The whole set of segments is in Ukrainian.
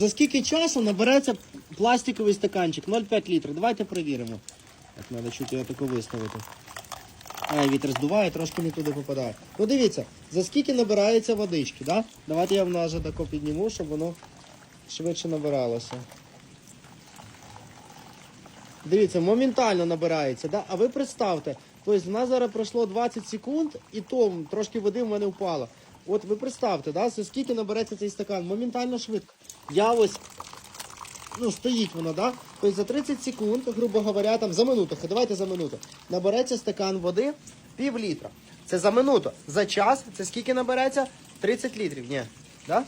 За скільки часу набереться пластиковий стаканчик 0,5 літрів? Давайте перевіримо. Так, треба чуть його тако виставити. Ай, вітер здуває, трошки не туди попадає. Ну дивіться, за скільки набирається водички, да? Давайте я в нас тако підніму, щоб воно швидше набиралося. Дивіться, моментально набирається, да? а ви представте, тобто в нас зараз пройшло 20 секунд, і то трошки води в мене впало. От ви представте, да? за скільки набереться цей стакан? Моментально швидко. Я ось ну, стоїть воно, да? Тобто за 30 секунд, грубо говоря, там за минуту, давайте за минуту, набереться стакан води пів літра. Це за минуту. За час це скільки набереться? 30 літрів. Ні. Да?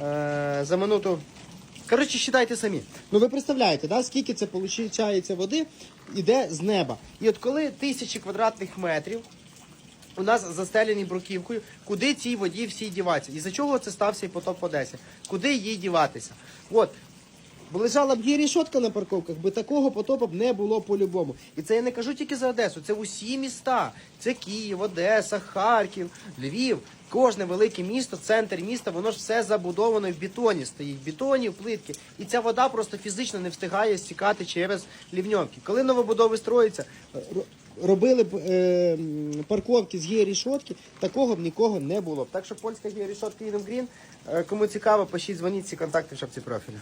Е, за минуту. Коротше, считайте самі. Ну ви представляєте, да, скільки це виходить води іде з неба. І от коли тисячі квадратних метрів у нас застелені бруківкою, куди цій воді всій діватися? І за чого це стався і потоп в Одесі? Куди їй діватися? От. Лежала б є рішотка на парковках, би такого потопу б не було по-любому. І це я не кажу тільки за Одесу, це усі міста. Це Київ, Одеса, Харків, Львів. Кожне велике місто, центр міста, воно ж все забудовано в бетоні стоїть, бетоні, плитки. І ця вода просто фізично не встигає стікати через лівньовки. Коли новобудови строїться, ро- робили б е, парковки з георішотки, такого б нікого не було. б. Так що польська георішотка Eden Грін. е, кому цікаво, пишіть, дзвоніть ці контакти в шапці профілю.